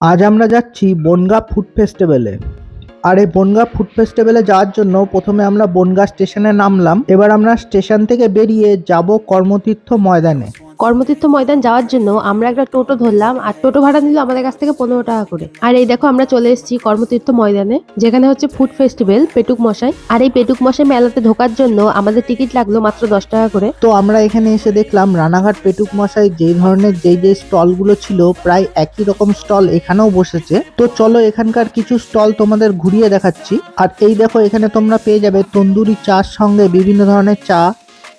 আজ আমরা যাচ্ছি বনগা ফুড ফেস্টিভ্যালে। আর এই বনগা ফুড ফেস্টিভ্যালে যাওয়ার জন্য প্রথমে আমরা বনগা স্টেশনে নামলাম। এবার আমরা স্টেশন থেকে বেরিয়ে যাব কর্মতীর্থ ময়দানে। কর্মতীর্থ ময়দান যাওয়ার জন্য আমরা একটা টোটো ধরলাম, আর টোটো ভাড়া নিল আমাদের কাছ থেকে পনেরো টাকা করে। আর এই দেখো আমরা চলে এসেছি কর্মতীর্থ ময়দানে, যেখানে হচ্ছে ফুড ফেস্টিভ্যাল পেটুক মশাই। আর এই পেটুক মশাই মেলাতে ঢোকার জন্য আমাদের টিকিট লাগল মাত্র দশ টাকা করে। তো আমরা এখানে এসে দেখলাম রানাঘাট পেটুক মশাই যেই ধরনের যেই যেই স্টলগুলো ছিল প্রায় একই রকম স্টল এখানেও বসেছে। তো চলো এখানকার কিছু স্টল তোমাদের ঘুরিয়ে দেখাচ্ছি। আর এই দেখো এখানে তোমরা পেয়ে যাবে তন্দুরি চার সঙ্গে বিভিন্ন ধরনের চা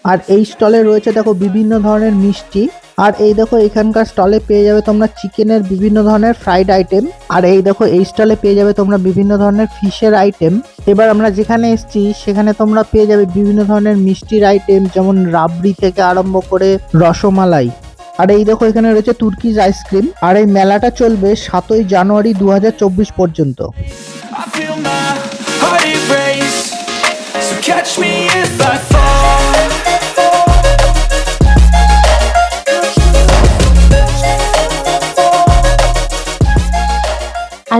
আর এই স্টলে রয়েছে দেখো বিভিন্ন ধরনের মিষ্টি। আর এই দেখো এখানকার স্টলে পেয়ে যাবে তোমরা চিকেনের বিভিন্ন ধরনের ফ্রাইড আইটেম আর এই দেখো এই স্টলে পেয়ে যাবে তোমরা বিভিন্ন ধরনের ফিশের আইটেম এবার আমরা যেখানে এসেছি, সেখানে তোমরা পেয়ে যাবে বিভিন্ন ধরনের মিষ্টির আইটেম যেমন রাবড়ি থেকে আরম্ভ করে রসমালাই। আর এই দেখো এখানে রয়েছে তুর্কিজ আইসক্রিম। আর এই মেলাটা চলবে সাতই জানুয়ারি দু হাজার চব্বিশ পর্যন্ত। Catch me if I fall.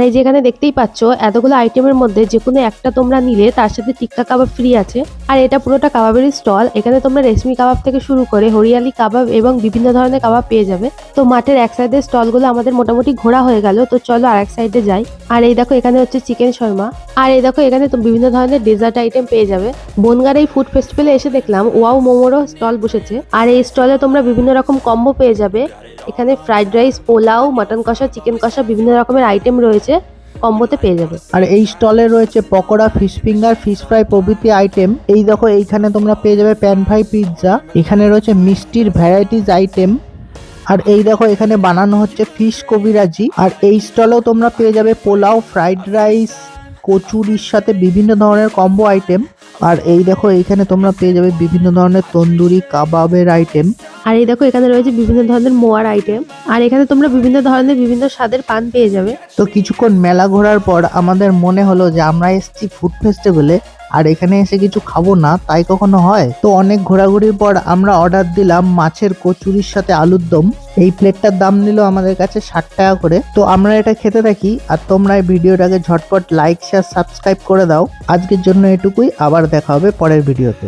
এই যেখানে দেখতেই পাচ্ছ, এতগুলো আইটেমের মধ্যে যে কোনো একটা তোমরা নিলে তার সাথে টিক্কা কাবাব ফ্রি আছে। আর এটা পুরোটা কাবাবের স্টল এখানে তোমরা রেশমি কাবাব থেকে শুরু করে হরিয়ালি কাবাব এবং বিভিন্ন ধরনের কাবাব পেয়ে যাবে। তো মাঠের এক সাইডের স্টলগুলো আমাদের মোটামুটি ঘোরা হয়ে গেল। তো চলো আর এক সাইডে যাই। আর এই দেখো এখানে হচ্ছে চিকেন শর্মা। আর এই দেখো এখানে বিভিন্ন ধরনের ডেজার্ট আইটেম পেয়ে যাবে। বনগার এই ফুড ফেস্টিভ্যালে এসে দেখলাম, ওয়াও মোমোরও স্টল বসেছে। আর এই স্টলে তোমরা বিভিন্ন রকম কম্বো পেয়ে যাবে। এখানে ফ্রাইড রাইস পোলাও মাটন কষা চিকেন কষা বিভিন্ন রকমের আইটেম রয়েছে কম্বোতে পেয়ে যাবে। আর এই স্টলে রয়েছে pakora fish finger fish fry প্রভৃতি আইটেম এই দেখো, এইখানে তোমরা পেয়ে যাবে প্যান ফ্রাই পিৎজা এখানে রয়েছে মিষ্টির ভ্যারাইটিস আইটেম আর এই দেখো, এখানে বানানো হচ্ছে ফিশ কবিরাজি। আর এই স্টলেও তোমরা পেয়ে যাবে পোলাও ফ্রাইড রাইস কচুরির সাথে বিভিন্ন ধরনের কম্বো আইটেম আর এই দেখো এইখানে তোমরা পেয়ে যাবে বিভিন্ন ধরনের তন্দুরি কাবাবের আইটেম আর এই দেখো এখানে রয়েছে বিভিন্ন ধরনের মোয়ার আইটেম আর এখানে তোমরা বিভিন্ন ধরনের বিভিন্ন স্বাদের পান পেয়ে যাবে। তো কিছুক্ষণ মেলা ঘোরার পর আমাদের মনে হলো যে আমরা এসেছি ফুড ফেস্টিভ্যালে আর এখানে এসে কিছু খাব না, তাই কখনো হয়? তো অনেক ঘোরাঘুরির পর আমরা অর্ডার দিলাম মাছের কচুরির সাথে আলুর দম। এই প্লেটটার দাম নিল আমাদের কাছে ষাট টাকা করে। তো আমরা এটা খেতে থাকি, আর তোমরা এই ভিডিওটাকে ঝটপট লাইক শেয়ার সাবস্ক্রাইব করে দাও। আজকের জন্য এটুকুই, আবার দেখা হবে পরের ভিডিওতে।